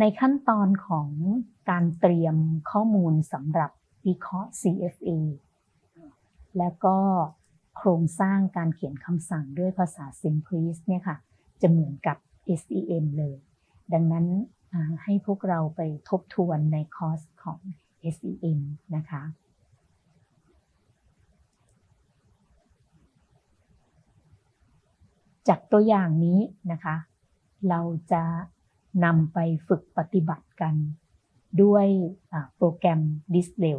ในขั้นตอนของการเตรียมข้อมูลสำหรับวิเคราะห์ CFA แล้วก็โครงสร้างการเขียนคำสั่งด้วยภาษา Simplist เนี่ยค่ะ จะเหมือนกับ SEM เลย ดังนั้นให้พวกเราไปทบทวนในคอร์สของ SEM นะคะจากตัวอย่างนี้นะคะ เราจะ นำไปฝึกปฏิบัติกัน ด้วยโปรแกรม d i s l e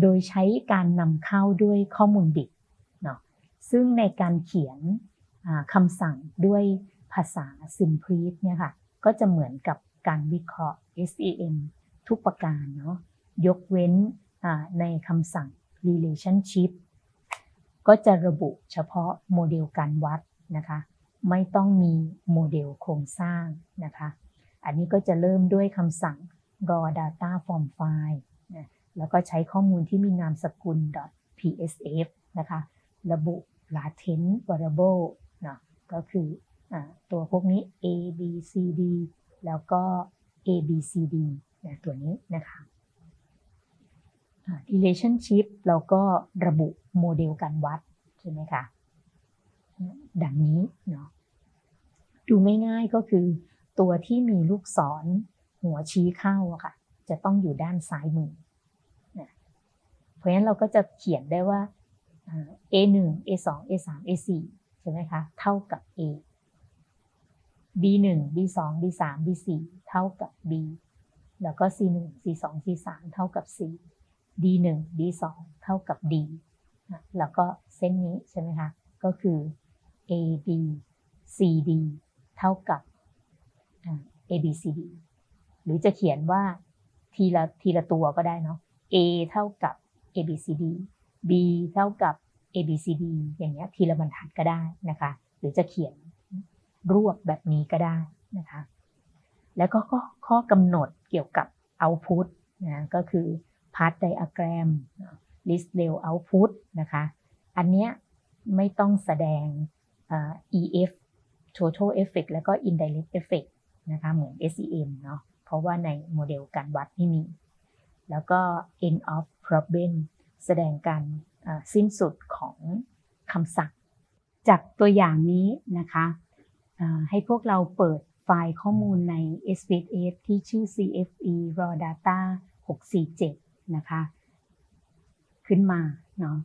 โดยใช้การนำเข้าด้วยข้อมูลบิตเนาะซึ่งในการเขียนคำสั่งด้วยภาษา Simplist เนี่ยค่ะก็จะเหมือนกับการวิเคราะห์ SEM ทุกประการเนาะยกเว้นในคำสั่ง relationship ก็จะระบุเฉพาะโมเดลการวัดนะคะ ไม่ต้องมีโมเดลโครงสร้างนะคะ อันนี้ก็จะเริ่มด้วยคำสั่ง raw data form file นะแล้วก็ใช้ข้อมูลที่มีนามสกุล .psf นะคะ ระบุ latent variable เนะก็คืออตัวพวกนี้ a b c d แล้วก็ a b c d นะตัวนี้นะคะ relationship เราก็ระบุโมเดลการวัดใช่ไหมคะ ดังนี้เนาะ ดูง่ายๆก็คือ ตัวที่มีลูกศร หัวชี้เข้าอะค่ะ จะต้องอยู่ด้านซ้ายมือนะเพราะฉะนั้นเราก็จะเขียนได้ว่าอ่า A1 A2 A3 A4 ใช่ไหมคะ เท่ากับ A B1 B2 B3 B4 เท่ากับ B แล้วก็ C1 C2 C3 เท่ากับ C D1 D2 เท่ากับ D แล้วก็เส้นนี้ใช่ไหมคะ ก็คือ A B C D เท่ากับ A B C D หรือจะเขียนว่าทีละทีละตัวก็ได้เนาะ A เท่ากับ A B C D B เท่ากับ A B C D อย่างเงี้ยทีละบรรทัดก็ได้นะคะ หรือจะเขียนรวบแบบนี้ก็ได้นะคะ แล้วก็ข้อขอกำหนดเกี่ยวกับ output นะก็คือ part diagram list l e v e output นะคะ อันเนี้ยไม่ต้องแสดง EF total effect แล้วก็ indirect effect นะคะเหมือน SEM เนาะเพราะว่าในโมเดลการวัดไม่มี แล้วก็ end of problem แสดงการสิ้นสุดของคำสั่ง จากตัวอย่างนี้นะคะให้พวกเราเปิดไฟล์ข้อมูลใน SPSS ที่ชื่อ CFE raw data 647 นะคะ ขึ้นมาเนาะ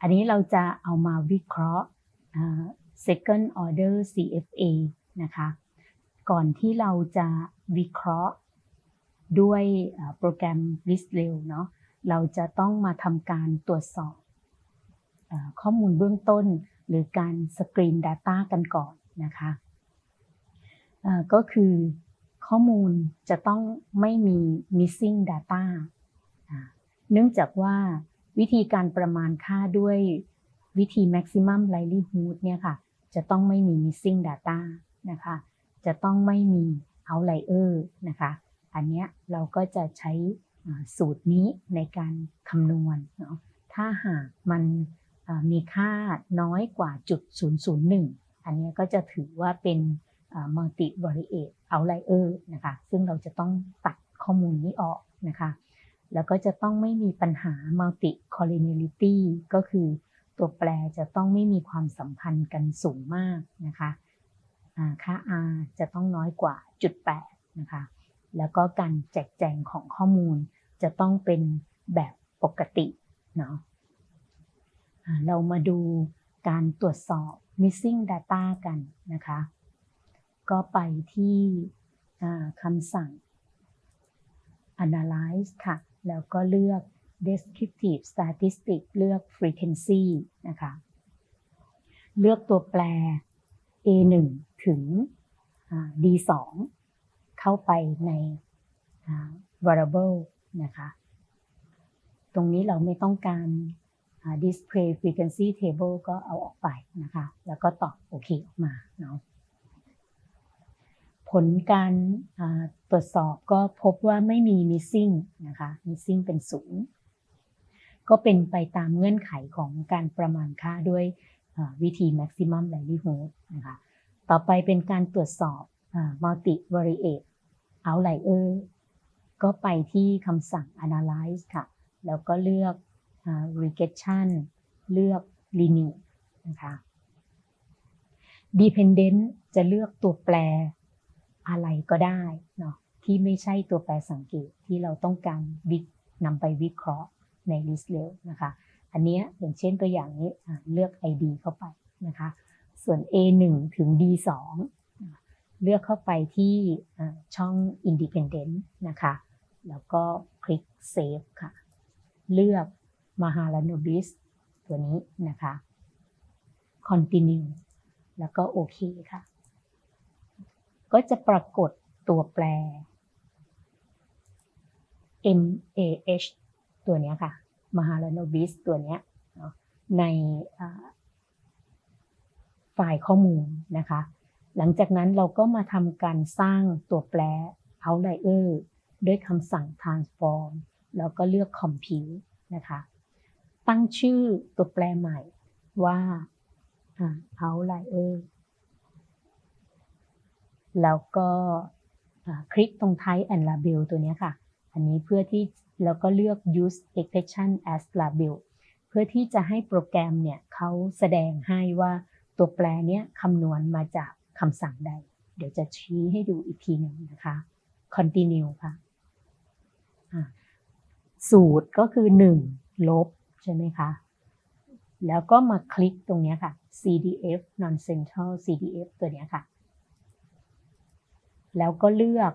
อันนี้เราจะเอามาวิเคราะห์ second order CFA นะคะ ก่อนที่เราจะวิเคราะห์ด้วยโปรแกรม l i s t r e l เนาะเราจะต้องมาทำการตรวจสอบข้อมูลเบื้องต้น หรือการสกรีน Data กันก่อนนะคะก็คือข้อมูลจะต้องไม่มี missing data อ่าเนื่องจากว่าวิธีการประมาณค่าด้วยวิธี maximum likelihood เนี่ยค่ะ จะต้องไม่มี missing data นะคะ จะต้องไม่มี outlier นะคะ อันเนี้ยเราก็จะใช้สูตรนี้ในการคำนวณเนาะ ถ้าหากมันมีค่าน้อยกว่าจุด 001 อันนี้ก็จะถือว่าเป็น multi variate outlier นะคะ ซึ่งเราจะต้องตัดข้อมูลนี้ออกนะคะ แล้วก็จะต้องไม่มีปัญหา multi collinearity ก็คือ ตัวแปรจะต้องไม่มีความสัมพันธ์กันสูงมากนะคะอ่าค่า r จะต้องน้อยกว่าจุด8นะคะ แล้วก็การแจกแจงของข้อมูลจะต้องเป็นแบบปกติเนาะเรามาดูการตรวจสอบ missing data กันนะคะ ก็ไปที่คำสั่ง analyze ค่ะ แล้วก็เลือก descriptive statistic เลือก frequency นะคะ เลือกตัวแปร A1 ถึง D2 เข้าไปใน variable นะคะ ตรงนี้เราไม่ต้องการ display frequency table ก็เอาออกไปนะคะ แล้วก็ตอบโอเคออกมาเนาะ ผลการตรวจสอบก็พบว่าไม่มี missing นะคะ missing เป็นศูนย์ ก็เป็นไปตามเงื่อนไขของการประมาณค่าด้วยวิธี maximum likelihood นะคะต่อไปเป็นการตรวจสอบ multivariate outlier ก็ไปที่คำสั่ง analyze ค่ะ แล้วก็เลือก regression เลือก linear นะคะ dependent จะเลือกตัวแปรอะไรก็ได้เนาะที่ไม่ใช่ตัวแปรสังเกตที่เราต้องการวินำไปวิเคราะห์ ใน list เร็วนะคะ อันนี้อย่างเช่นตัวอย่างนี้เลือก ID เข้าไปนะคะ ส่วน A1 ถึง D2 เลือกเข้าไปที่ช่อง Independent นะคะ แล้วก็คลิก Save ค่ะ เลือก Mahalanobis ตัวนี้นะคะ Continue แล้วก็โอเคค่ะ ก็จะปรากฏตัวแปร MAH ตัวนี้ค่ะ Mahalanobis ตัวนี้ในไฟล์ข้อมูลนะคะ หลังจากนั้นเราก็มาทำการสร้างตัวแปร outlier ด้วยคำสั่ง transform แล้วก็เลือก compute นะคะ ตั้งชื่อตัวแปรใหม่ว่า outlier แล้วก็คลิกตรง type and label ตัวนี้ค่ะ อันนี้เพื่อที่ แล้วก็เลือก use expression as label เพื่อที่จะให้โปรแกรมเนี่ยเขาแสดงให้ว่าตัวแปรเนี้ยคำนวณมาจากคำสั่งใด เดี๋ยวจะชี้ให้ดูอีกทีหนึ่งนะคะ continue ค่ะสูตรก็คือ 1 ลบ ใช่ไหมคะ แล้วก็มาคลิกตรงนี้ค่ะ CDF non central CDF ตัวนี้ค่ะ แล้วก็เลือก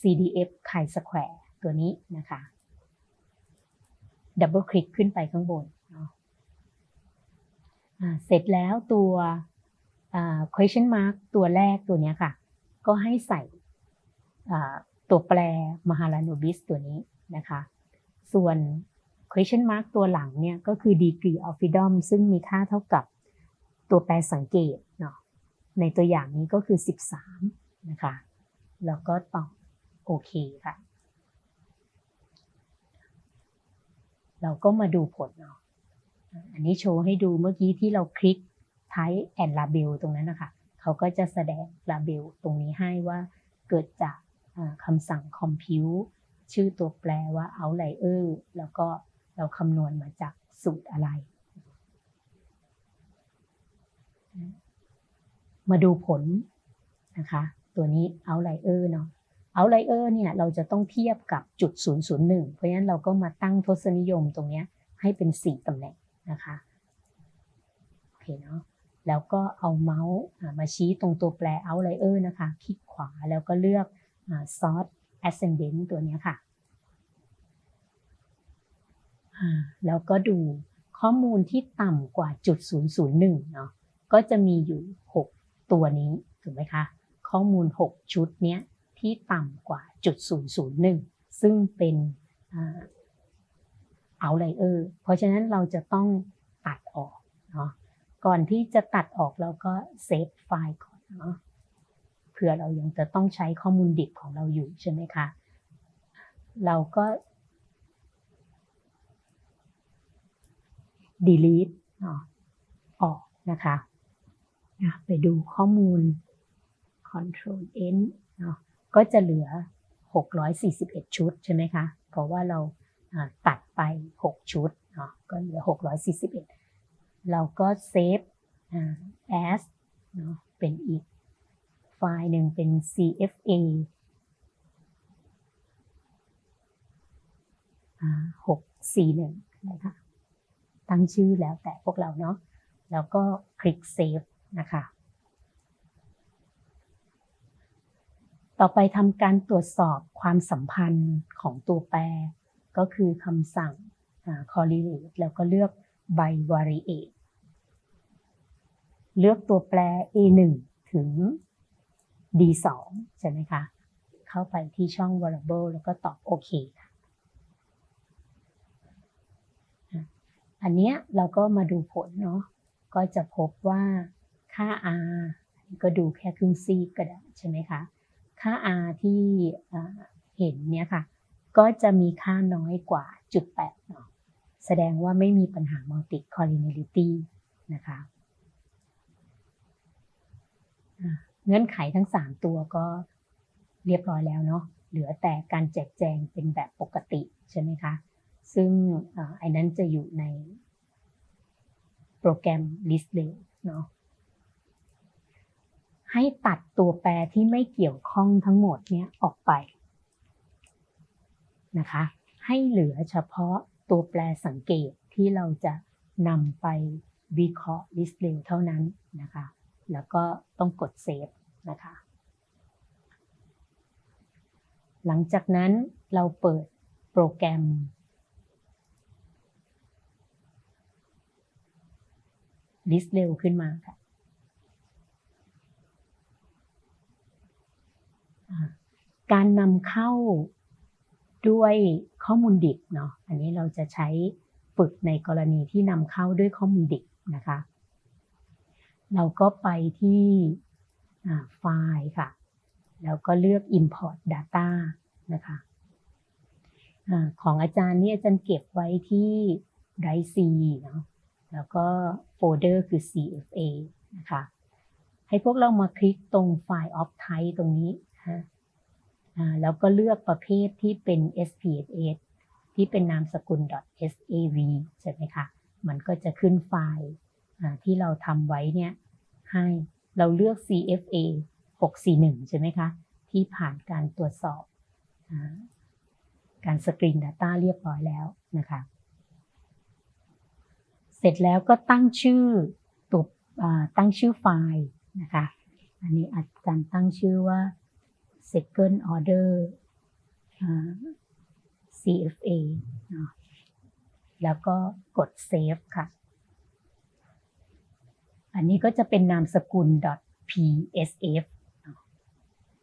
CDF chi square ตัวนี้นะคะ ดับเบิลคลิกขึ้นไปข้างบนเสร็จแล้วตัว question mark ตัวแรกตัวนี้ค่ะ ก็ให้ใส่ตัวแปร Mahalanobis ตัวนี้นะคะ ส่วน question mark ตัวหลังเนี่ยก็คือ degree of freedom ซึ่งมีค่าเท่ากับตัวแปรสังเกตเนาะในตัวอย่างนี้ก็คือ 13 นะคะ แล้วก็ตอบโอเคค่ะ เราก็มาดูผลเนาะอันนี้โชว์ให้ดูเมื่อกี้ที่เราคลิก type and label ตรงนั้นนะคะเขาก็จะแสดง label ตรงนี้ให้ว่าเกิดจากคำสั่ง compute ชื่อตัวแปรว่า outlier แล้วก็เราคำนวณมาจากสูตรอะไร มาดูผลนะคะ ตัวนี้ outlier เนาะ outlier เนี่ยเราจะต้องเทียบกับจุด 001 เพราะฉะนั้นเราก็มาตั้งทศนิยมตรงนี้ให้เป็น 4ตำแหน่งนะคะโอเคเนาะแล้วก็เอาเมาส์มาชี้ตรงตัวแปร outlier นะคะ คลิกขวาแล้วก็เลือก sort ascendant ตัวนี้ค่ะ แล้วก็ดูข้อมูลที่ต่ำกว่าจุด 001 เนาะ ก็จะมีอยู่ 6 ตัวนี้ ถูกไหมคะ ข้อมูล 6 ชุดเนี้ย ที่ต่ำกว่าจุด001 ซึ่งเป็น outlier เพราะฉะนั้นเราจะต้องตัดออกเนาะก่อนที่จะตัดออกเราก็เซฟไฟล์ก่อนเนาะเผื่อเรายังจะต้องใช้ข้อมูลดิบของเราอยู่ใช่ไหมคะ เราก็ delete ออกนะคะ ไปดูข้อมูล control n เนาะ ก็จะเหลือ 641 ชุดใช่ไหมคะ เพราะว่าเราตัดไป 6 ชุดเนาะก็เหลือ 641 เราก็เซฟ as เนาะเป็นอีกไฟล์หนึ่งเป็น CFA 641นะคะตั้งชื่อแล้วแต่พวกเราเนาะแล้วก็คลิก Save นะคะ ต่อไปทำการตรวจสอบความสัมพันธ์ของตัวแปร ก็คือคำสั่ง correlate แล้วก็เลือก bivariate เลือกตัวแปร a1 ถึง d2 ใช่ไหมคะ เข้าไปที่ช่อง variable แล้วก็ตอบโอเคค่ะอันนี้เราก็มาดูผลเนาะก็จะพบว่าค่า r ก็ดูแค่ครึ่งซีกก็ได้ใช่ไหมคะ ค่า r ที่เห็นเนี่ยค่ะ ก็จะมีค่าน้อยกว่าจุดแปดเนาะแสดงว่าไม่มีปัญหา multi collinearity นะคะเงื่อนไขทั้ง 3 ตัวก็เรียบร้อยแล้วเนาะเหลือแต่การแจกแจงเป็นแบบปกติใช่ไหมคะ ซึ่งไอ้นั้นจะอยู่ในโปรแกรม list เลยเนาะ ให้ตัดตัวแปรที่ไม่เกี่ยวข้องทั้งหมดเนี้ยออกไปนะคะ ให้เหลือเฉพาะตัวแปรสังเกตที่เราจะนำไปวิเคราะห์ list เร็วเท่านั้นนะคะ แล้วก็ต้องกดเซฟนะคะ หลังจากนั้นเราเปิดโปรแกรม list เร็วขึ้นมาค่ะ การนำเข้าด้วยข้อมูลดิบเนาะอันนี้เราจะใช้ฝึกในกรณีที่นำเข้าด้วยข้อมูลดิบนะคะ เราก็ไปที่ไฟล์ค่ะ แล้วก็เลือก import data นะคะอของอาจารย์นี่อาจารย์เก็บไว้ที่ Drive C เนาะแล้วก็โฟลเดอร์คือ CFA นะคะ ให้พวกเรามาคลิกตรง File of Type ตรงนี้นะ แล้วก็เลือกประเภทที่เป็น SPSS ที่เป็นนามสกุล .sav ใช่ไหมคะ มันก็จะขึ้นไฟล์ที่เราทำไว้เนี่ยให้เราเลือก CFA 641 ใช่ไหมคะ ที่ผ่านการตรวจสอบการสกรีน Data เรียบร้อยแล้วนะคะ เสร็จแล้วก็ตั้งชื่อตัวตั้งชื่อไฟล์นะคะ อันนี้อาจารย์ตั้งชื่อว่า second order CFA เนาะแล้วก็กด save ค่ะ อันนี้ก็จะเป็นนามสกุล .psf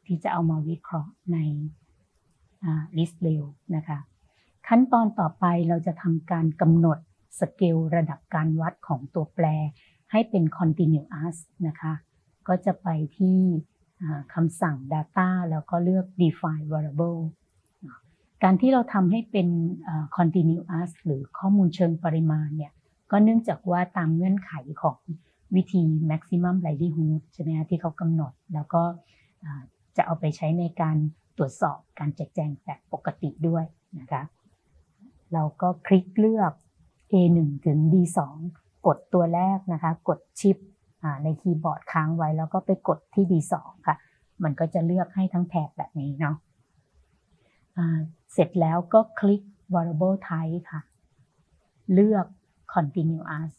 ที่จะเอามาวิเคราะห์ใน list เร็วนะคะ ขั้นตอนต่อไปเราจะทำการกำหนดสเกลระดับการวัดของตัวแปรให้เป็น continuous นะคะ ก็จะไปที่ คำสั่ง data แล้วก็เลือก define variable การที่เราทำให้เป็น continuous หรือข้อมูลเชิงปริมาณเนี่ยก็เนื่องจากว่าตามเงื่อนไขของวิธี maximum likelihood ใช่ไหมที่เขากำหนด แล้วก็จะเอาไปใช้ในการตรวจสอบการแจกแจงแบบปกติด้วยนะคะเราก็คลิกเลือก A1 ถึง D2 กดตัวแรกนะคะ กดชิป ในคีย์บอร์ดค้างไว้แล้วก็ไปกดที่ D2 ค่ะ มันก็จะเลือกให้ทั้งแถบแบบนี้เนาะเสร็จแล้วก็คลิก variable type ค่ะ เลือก continuous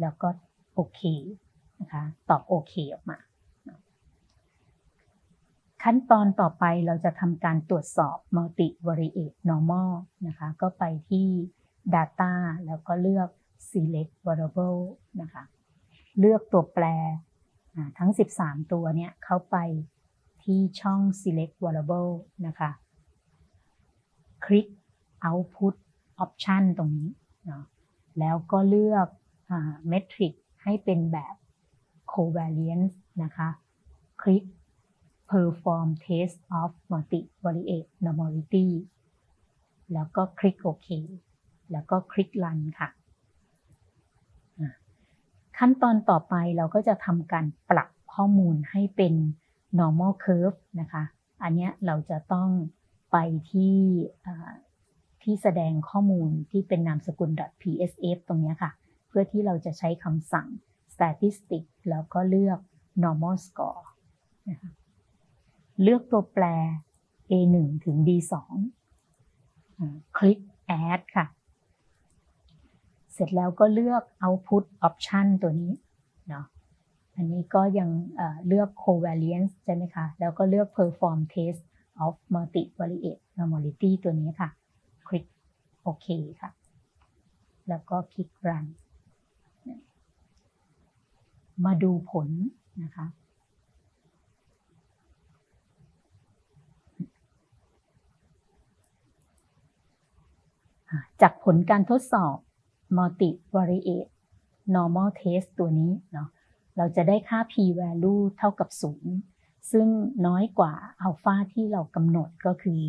แล้วก็โอเคนะคะตอบโอเคออกมา ขั้นตอนต่อไปเราจะทำการตรวจสอบ multivariate normal นะคะก็ไปที่ data แล้วก็เลือก select variable นะคะ เลือกตัวแปรทั้ง 13 ตัวเนี่ยเข้าไปที่ช่อง select variable นะคะ คลิก output option ตรงนี้เนาะแล้วก็เลือก metric ให้เป็นแบบ covariance นะคะ คลิก perform test of multivariate normality แล้วก็คลิกโอเค แล้วก็คลิก run ค่ะ ขั้นตอนต่อไปเราก็จะทำการปรับข้อมูลให้เป็น normal curve นะคะ อันนี้เราจะต้องไปที่ที่แสดงข้อมูลที่เป็นนามสกุล .psf ตรงนี้ค่ะ เพื่อที่เราจะใช้คำสั่ง statistic แล้วก็เลือก normal score นะคะเลือกตัวแปร A1 ถึง D2 คลิก add ค่ะ เสร็จแล้วก็เลือก output option ตัวนี้เนาะอันนี้ก็ยังเลือก covariance ใช่ไหมคะแล้วก็เลือก perform test of multivariate normality ตัวนี้ค่ะ คลิกโอเคค่ะ แล้วก็คลิก run มาดูผลนะคะจากผลการทดสอบ multivariate normal test ตัวนี้เนาะเราจะได้ค่า p value เท่ากับ 0 ซึ่งน้อยกว่าอัลฟาที่เรากำหนดก็คือ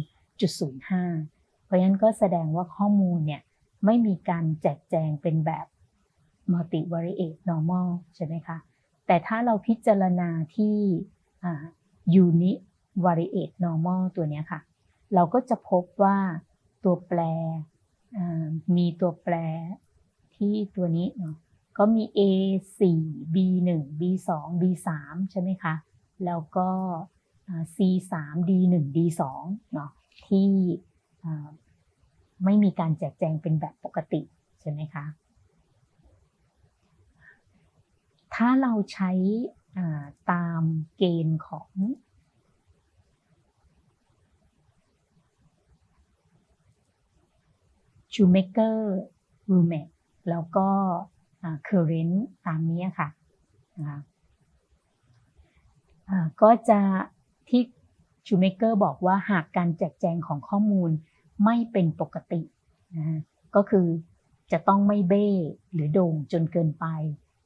0.05 เพราะฉะนั้นก็แสดงว่าข้อมูลเนี่ยไม่มีการแจกแจงเป็นแบบ multivariate normal ใช่ไหมคะ แต่ถ้าเราพิจารณาที่ univariate normal ตัวนี้ค่ะ เราก็จะพบว่าตัวแปรมีตัวแปร ที่ตัวนี้เนาะก็มี A 4 B 1 B 2 B 3ใช่ไหมคะ แล้วก็อ่า C 3 D 1 D 2เนาะที่ไม่มีการแจกแจงเป็นแบบปกติใช่ไหมคะ ถ้าเราใช้ตามเกณฑ์ของชูเมเกอร์รูเมต แล้วก็เคอร์เรนต์ตามนี้ค่ะนะคะก็จะที่ชูเมเกอร์บอกว่าหากการแจกแจงของข้อมูลไม่เป็นปกตินะก็คือจะต้องไม่เบ้หรือโด่งจนเกินไป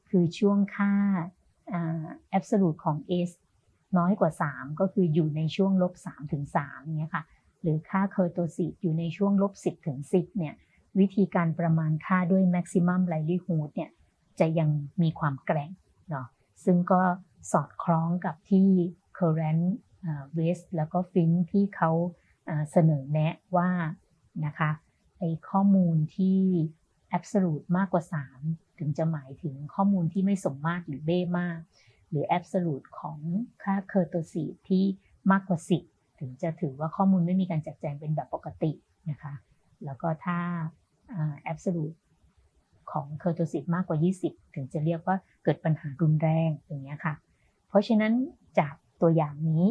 คือช่วงค่าแอบสูตของ S น้อยกว่า 3 ก็คืออยู่ในช่วงลบ3ถึง3เนี่ยค่ะ หรือค่าเคอร์โตซิตอยู่ในช่วงลบ10ถึง10เนี่ย วิธีการประมาณค่าด้วย maximum likelihood เนี่ยจะยังมีความแกร่งเนาะซึ่งก็สอดคล้องกับที่ current west แล้วก็ Finch ที่เขาเสนอแนะว่านะคะไอข้อมูลที่ absolute มากกว่า 3 ถึงจะหมายถึงข้อมูลที่ไม่สมมาตรหรือเบ้มาก หรือ absolute ของค่าเคอร์โตซิตที่มากกว่า 10 ถึงจะถือว่าข้อมูลไม่มีการแจกแจงเป็นแบบปกตินะคะ แล้วก็ถ้า แอบสูตของเคอร์โทซิสมากกว่า 20 ถึงจะเรียกว่าเกิดปัญหารุนแรงอย่างเงี้ยค่ะ เพราะฉะนั้นจากตัวอย่างนี้